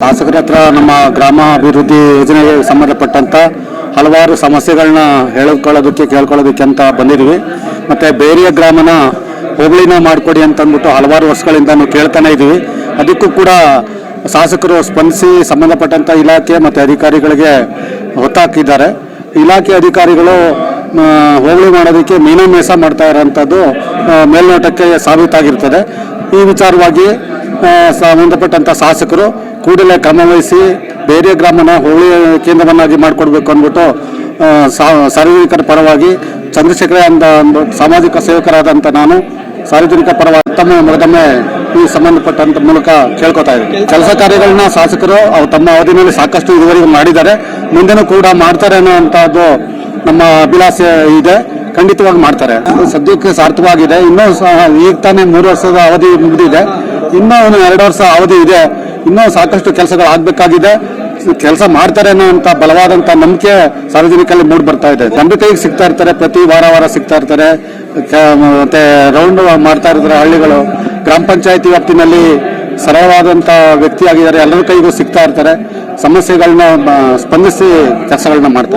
ಶಾಸಕರ ಹತ್ರ ನಮ್ಮ ಗ್ರಾಮಾಭಿವೃದ್ಧಿ ಯೋಜನೆಗೆ ಸಂಬಂಧಪಟ್ಟಂತ ಹಲವಾರು ಸಮಸ್ಯೆಗಳನ್ನ ಹೇಳ್ಕೊಳ್ಳೋದಕ್ಕೆ, ಕೇಳ್ಕೊಳ್ಳೋದಕ್ಕೆ ಅಂತ ಬಂದಿದ್ವಿ. ಮತ್ತೆ ಬೇರೆಯ ಗ್ರಾಮನ ಹೋಬಳಿನ ಮಾಡಿಕೊಡಿ ಅಂತ ಅಂದ್ಬಿಟ್ಟು ಹಲವಾರು ವರ್ಷಗಳಿಂದ ಕೇಳ್ತಾನೆ ಇದ್ವಿ. ಅದಕ್ಕೂ ಕೂಡ ಶಾಸಕರು ಸ್ಪಂದಿಸಿ ಸಂಬಂಧಪಟ್ಟಂತ ಇಲಾಖೆ ಮತ್ತೆ ಅಧಿಕಾರಿಗಳಿಗೆ ಹೊತ್ತಾಕಿದ್ದಾರೆ ಇಲಾಖೆ ಅಧಿಕಾರಿಗಳು ಹೋಬಳಿ ಮಾಡೋದಕ್ಕೆ ಮೀನಮೇಸ ಮಾಡ್ತಾ ಇರೋಂಥದ್ದು ಮೇಲ್ನೋಟಕ್ಕೆ ಸಾಬೀತಾಗಿರ್ತದೆ. ಈ ವಿಚಾರವಾಗಿ ಸಂಬಂಧಪಟ್ಟಂಥ ಶಾಸಕರು ಕೂಡಲೇ ಕ್ರಮವಹಿಸಿ ಬೇರೆ ಗ್ರಾಮನ ಹೋಳಿ ಕೇಂದ್ರವನ್ನಾಗಿ ಮಾಡಿಕೊಡ್ಬೇಕು ಅಂದ್ಬಿಟ್ಟು ಸಾರ್ವಜನಿಕರ ಪರವಾಗಿ ಚಂದ್ರಶೇಖರ ಅಂತ ಒಂದು ಸಾಮಾಜಿಕ ಸೇವಕರಾದಂಥ ನಾನು ಸಾರ್ವಜನಿಕ ಪರವಾಗಿ ತಮ್ಮ ಮಗದೊಮ್ಮೆ ಈ ಸಂಬಂಧಪಟ್ಟಂತ ಮೂಲಕ ಕೇಳ್ಕೊತಾ ಇದ್ದೀನಿ. ಕೆಲಸ ಕಾರ್ಯಗಳನ್ನ ಶಾಸಕರು ಅವ್ರು ತಮ್ಮ ಅವಧಿನಲ್ಲಿ ಸಾಕಷ್ಟು ಇದುವರೆಗೂ ಮಾಡಿದ್ದಾರೆ. ಮುಂದೆನೂ ಕೂಡ ಮಾಡ್ತಾರೆ ಅನ್ನೋಂಥದ್ದು ನಮ್ಮ ಅಭಿಲಾಷೆ ಇದೆ. ಖಂಡಿತವಾಗಿ ಮಾಡ್ತಾರೆ. ಸದ್ಯಕ್ಕೆ ಸಾರ್ಥಕವಾಗಿದೆ. ಇನ್ನೂ ಈಗ ತಾನೇ ಮೂರು ವರ್ಷದ ಅವಧಿ ಮುಗಿದಿದೆ. ಇನ್ನೂ ಎರಡು ವರ್ಷ ಅವಧಿ ಇದೆ. ಇನ್ನೂ ಸಾಕಷ್ಟು ಕೆಲಸಗಳು ಆಗಬೇಕಾಗಿದೆ ಕೆಲಸ ಮಾಡ್ತಾರೆ ಅನ್ನೋಂಥ ಬಲವಾದಂತ ನಂಬಿಕೆ ಸಾರ್ವಜನಿಕರಲ್ಲಿ ಮೂಡ್ ಬರ್ತಾ ಇದೆ. ನಂಬಿ ಕೈಗೆ ಸಿಗ್ತಾ ಇರ್ತಾರೆ, ಪ್ರತಿ ವಾರ ವಾರ ಸಿಗ್ತಾ ಇರ್ತಾರೆ. ಮತ್ತೆ ರೌಂಡ್ ಮಾಡ್ತಾ ಇರ್ತಾರೆ ಹಳ್ಳಿಗಳು. ಗ್ರಾಮ ಪಂಚಾಯತಿ ವ್ಯಾಪ್ತಿನಲ್ಲಿ ಸರಳವಾದಂತ ವ್ಯಕ್ತಿ ಆಗಿದ್ದಾರೆ ಎಲ್ಲರ ಕೈಗೂ ಸಿಗ್ತಾ ಇರ್ತಾರೆ. ಸಮಸ್ಯೆಗಳನ್ನ ಸ್ಪಂದಿಸಿ ಕೆಲಸಗಳನ್ನ ಮಾಡ್ತಾರೆ.